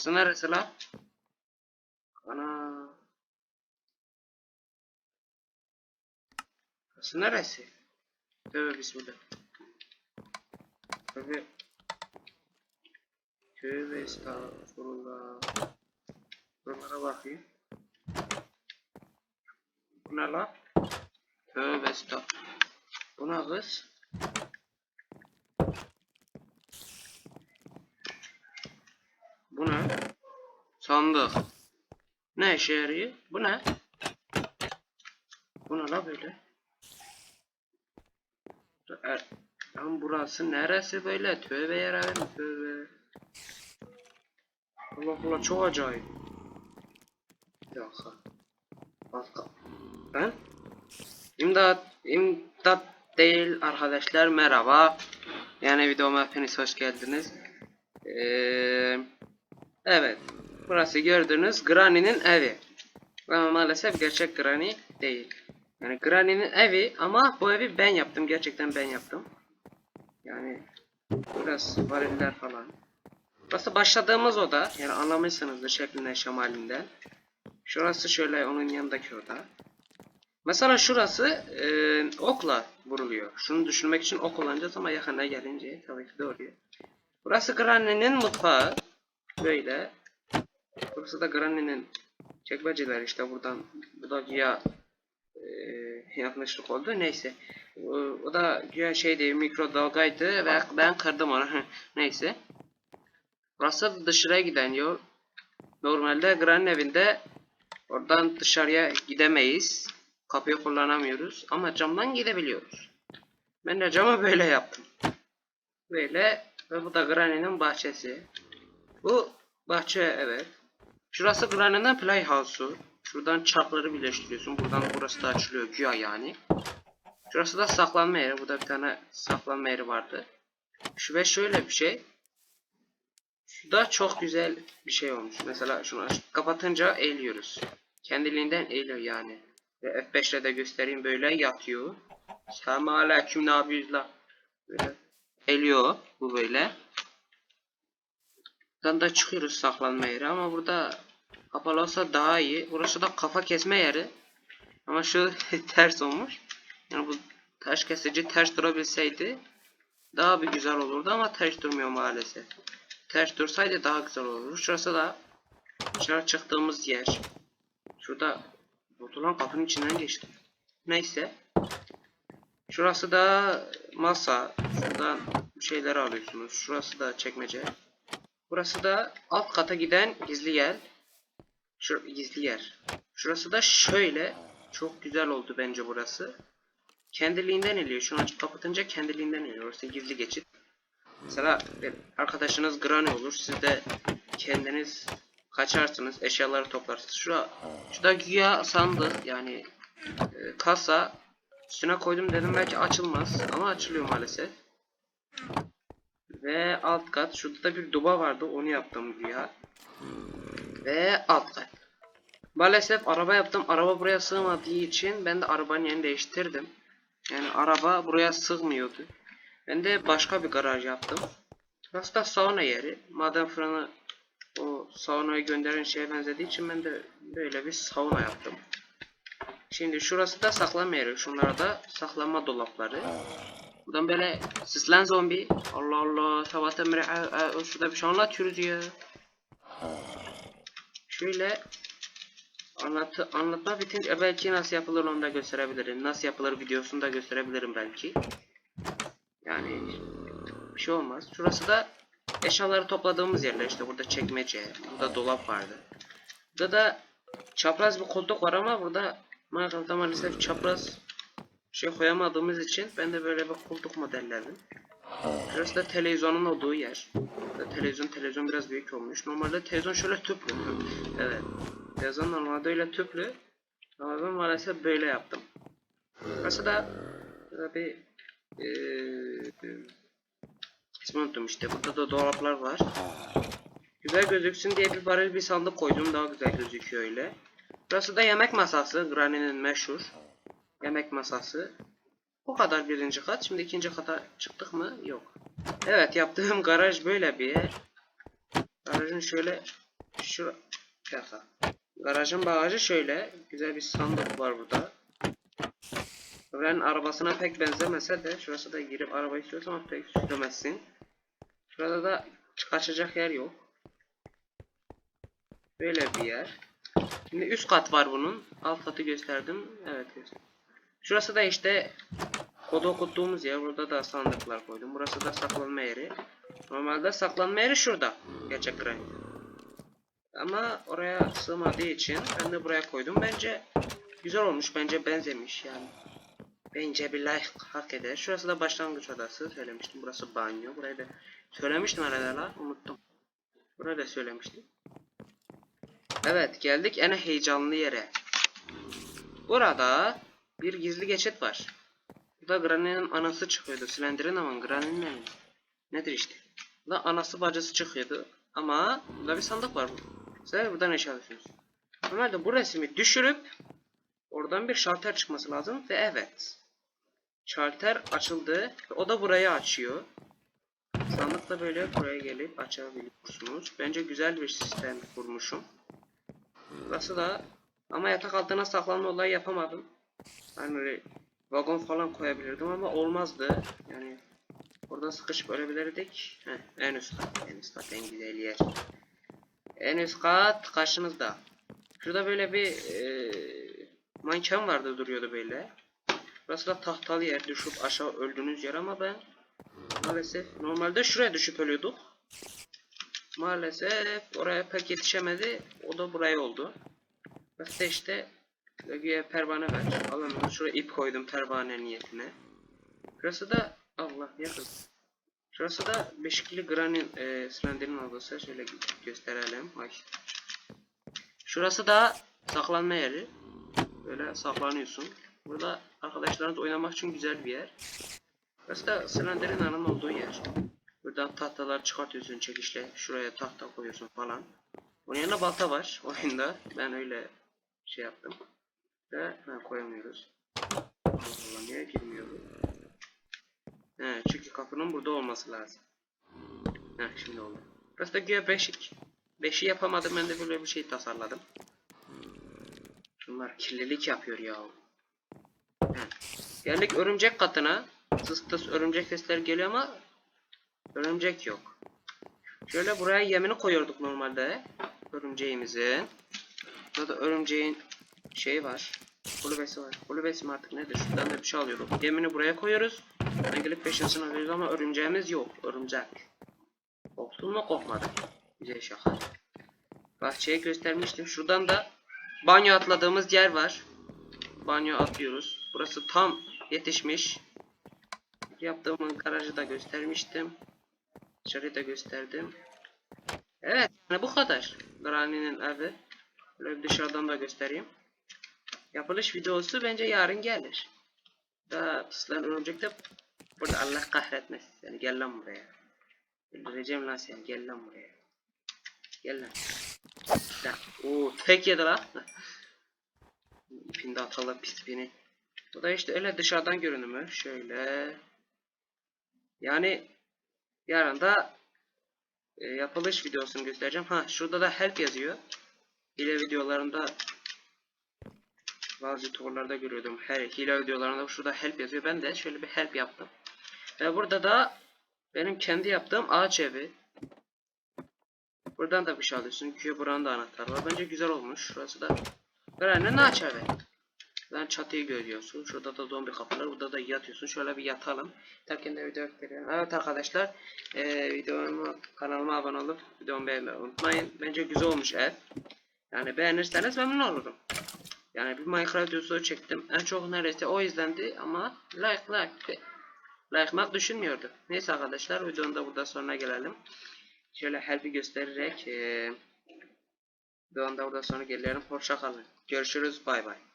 Burası neresi la? Ana. Burası neresi? Tövbe bismillah. Tövbe. Tövbe estağfurullah. Buralara bakayım. Bu ne la? Tövbe estağfurullah. Bu ne kız? Bu ne? Sandık. Ne işe yarıyor? Bu ne? Bu ne la böyle? Er, lan burası neresi böyle? Tövbe yarabbim tövbe. Allah Allah çok acayip. Bir dakika. Dakika. Ben? İmdat, imdat değil arkadaşlar merhaba. Yani videoma hepiniz hoş geldiniz. Ee, evet. Burası gördüğünüz Granny'nin evi. Ama maalesef gerçek Granny değil. Yani Granny'nin evi ama bu evi ben yaptım. Gerçekten ben yaptım. Yani burası variller falan. Burası başladığımız oda. Yani anlamışsınızdır şeklinden şemalinden. Şurası şöyle onun yanındaki oda. Mesela şurası e, okla vuruluyor. Şunu düşünmek için ok kullanacağız ama yakına gelince tabii ki doğru. Burası Granny'nin mutfağı. Böyle. Burası da Granny'nin çekmeceler işte buradan. Bu da güya e, yanlışlık oldu. Neyse. O, o da güya şeydi mikrodalgaydı ve ben kırdım onu. Neyse. Burası dışarıya giden yol. Normalde Granny evinde oradan dışarıya gidemeyiz. Kapıyı kullanamıyoruz ama camdan gidebiliyoruz. Ben de camı böyle yaptım. Böyle ve bu da Granny'nin bahçesi. Bu bahçe evet. Şurası Granny'nin playhouse'u. Şuradan çarkları birleştiriyorsun. Buradan burası da açılıyor güya yani. Şurası da saklanma yeri. Burada bir tane saklanma yeri vardı. Şu ve şöyle bir şey. Şu da çok güzel bir şey olmuş. Mesela şunu kapatınca eğiliyoruz. Kendiliğinden eğiliyor yani. Ve F5'le de göstereyim böyle yatıyor. Selamun aleyküm ne yapıyoruz? Böyle eğiliyor bu böyle. Buradan da çıkıyoruz saklanma yeri ama burada kapalı olsa daha iyi. Burası da kafa kesme yeri. Ama şu ters olmuş. Yani bu taş kesici ters durabilseydi daha bir güzel olurdu ama ters durmuyor maalesef. Ters dursaydı daha güzel olurdu. Şurası da dışarı çıktığımız yer. Şurada Botulan kapının içinden geçti. Neyse. Şurası da masa. Şuradan bir şeyler alıyorsunuz. Şurası da çekmece. Burası da alt kata giden gizli yer. Şu gizli yer. Şurası da şöyle. Çok güzel oldu bence burası. Kendiliğinden iniyor. Şunu açıp kapatınca kendiliğinden iniyor. Orası gizli geçit. Mesela arkadaşınız Granny olur. Siz de kendiniz kaçarsınız. Eşyaları toplarsınız. Şura, şurada güya sandık yani e, kasa üstüne koydum dedim belki açılmaz ama açılıyor maalesef. Ve alt kat. Şurada da bir duba vardı. Onu yaptım güya. Ve alt kat. Maalesef araba yaptım. Araba buraya sığmadığı için ben de arabanın yerini değiştirdim. Yani araba buraya sığmıyordu. Ben de başka bir garaj yaptım. Burası da sauna yeri. Madem fırını o saunaya gönderen şeye benzediği için ben de böyle bir sauna yaptım. Şimdi şurası da saklama yeri. Şunlara da saklanma dolapları. Buradan böyle sislen zombi. Allah Allah. Sabahtan beri e, e, şurada bir şey anlatıyoruz ya. Şöyle anlatı, anlatma bitince belki nasıl yapılır onu da gösterebilirim. Nasıl yapılır videosunu da gösterebilirim belki. Yani bir şey olmaz. Şurası da eşyaları topladığımız yerler işte burada çekmece, burada dolap vardı. Burada da çapraz bir koltuk var ama burada maalesef çapraz şey koyamadığımız için ben de böyle bir koltuk modelledim. Burası da televizyonun olduğu yer. Televizyon televizyon biraz büyük olmuş. Normalde televizyon şöyle tüplü. Evet. Televizyon normalde öyle tüplü. Ama ben maalesef böyle yaptım. Burası da bir eee İsmini unuttum işte. Burada da dolaplar var. Güzel gözüksün diye bir varil bir sandık koydum. Daha güzel gözüküyor öyle. Burası da yemek masası. Granny'nin meşhur. Yemek masası. Bu kadar birinci kat. Şimdi ikinci kata çıktık mı? Yok. Evet yaptığım garaj böyle bir yer. Garajın şöyle şu dakika. Garajın bagajı şöyle. Güzel bir sandık var burada. Öğrenin arabasına pek benzemese de şurası da girip araba istiyorsan pek süremezsin. Şurada da kaçacak yer yok. Böyle bir yer. Şimdi üst kat var bunun. Alt katı gösterdim. Evet gösterdim. Şurası da işte kodu okuttuğumuz yer. Burada da sandıklar koydum. Burası da saklanma yeri. Normalde saklanma yeri şurada. Gerçek renk. Ama oraya sığmadığı için ben de buraya koydum. Bence güzel olmuş. Bence benzemiş yani. Bence bir like hak eder. Şurası da başlangıç odası. Söylemiştim. Burası banyo. Burayı da söylemiştim herhalde. Unuttum. Burayı da söylemiştim. Evet geldik en heyecanlı yere. Burada bir gizli geçit var. Burada Granny'nin anası çıkıyordu. Slender'in ama Granny'nin mi? Nedir işte. Burada anası bacısı çıkıyordu. Ama burada bir sandık var. Size buradan eşya alıyorsunuz. Normalde bu resmi düşürüp oradan bir şalter çıkması lazım ve evet. Şalter açıldı ve o da burayı açıyor. Sandık da böyle buraya gelip açabiliyorsunuz. Bence güzel bir sistem kurmuşum. Burası da ama yatak altına saklanma olayı yapamadım. Hani öyle vagon falan koyabilirdim ama olmazdı. Yani orada sıkışıp ölebilirdik. Heh, en üst kat, en üst kat en güzel yer. En üst kat karşınızda. Şurada böyle bir e, manken vardı duruyordu böyle. Burası da tahtalı yer düşüp aşağı öldüğünüz yer ama ben maalesef normalde şuraya düşüp ölüyorduk. Maalesef oraya pek yetişemedi. O da buraya oldu. Burası işte güya pervane ver. Alın şuraya ip koydum pervane niyetine. Burası da Allah yakın. Şurası da beşikli Granny e, Slender'in odası. Şöyle gösterelim. Ay. Şurası da saklanma yeri. Böyle saklanıyorsun. Burada arkadaşlarınız oynamak için güzel bir yer. Burası da Slender'in anın olduğu yer. Buradan tahtalar çıkartıyorsun çekişle. Şuraya tahta koyuyorsun falan. Onun yanında balta var oyunda. Ben öyle şey yaptım. Ve ha, koyamıyoruz. Allah niye girmiyor? He, çünkü kapının burada olması lazım. Heh, şimdi oldu. Burası da güya beşik. Beşi yapamadım ben de böyle bir şey tasarladım. Bunlar kirlilik yapıyor ya. Heh. Geldik örümcek katına. Tıs tıs örümcek sesleri geliyor ama örümcek yok. Şöyle buraya yemini koyuyorduk normalde. Örümceğimizin. Burada örümceğin şey var. Kulübesi var. Kulübesi mi artık nedir? Şuradan da bir şey alıyorduk. Yemini buraya koyuyoruz. Ben gelip peşinsini alıyoruz ama örümceğimiz yok. Örümcek. Korktun mu korkmadın. Güzel şaka. Bahçeyi göstermiştim. Şuradan da banyo atladığımız yer var. Banyo atlıyoruz. Burası tam yetişmiş. Yaptığım garajı da göstermiştim. Dışarıyı da gösterdim. Evet yani bu kadar. Granny'nin evi. Böyle dışarıdan da göstereyim. Yapılış videosu bence yarın gelir. Daha ıslan örümcek de burada Allah kahretmesin seni gel lan buraya. Öldüreceğim lan seni gel lan buraya. Gel lan. Lan. Oo tek yedi lan. İpini de atalım pis ipini. Bu da işte öyle dışarıdan görünümü. Şöyle. Yani yarın da e, yapılış videosunu göstereceğim. Ha şurada da help yazıyor. Hile videolarında bazı youtuberlarda görüyordum. Her hile videolarında şurada help yazıyor. Ben de şöyle bir help yaptım. Ve burada da benim kendi yaptığım ağaç evi. Buradan da bir şey alıyorsun. Çünkü buranın da anahtarı var. Bence güzel olmuş. Şurası da Granny'nin ağaç evi. Ben çatıyı görüyorsun. Şurada da zombi kapılar. Burada da yatıyorsun. Şöyle bir yatalım. Terken de video gösterelim. Evet arkadaşlar. E, videomu kanalıma abone olup videomu beğenmeyi unutmayın. Bence güzel olmuş ev. Yani beğenirseniz memnun olurum. Yani bir Minecraft videosu çektim. En çok neredeyse o izlendi ama like like like'mak düşünmüyordu. Neyse arkadaşlar videonun da burada sonuna gelelim. Şöyle help'i göstererek e, videonun da burada sonuna gelelim. Hoşça kalın. Görüşürüz. Bay bay.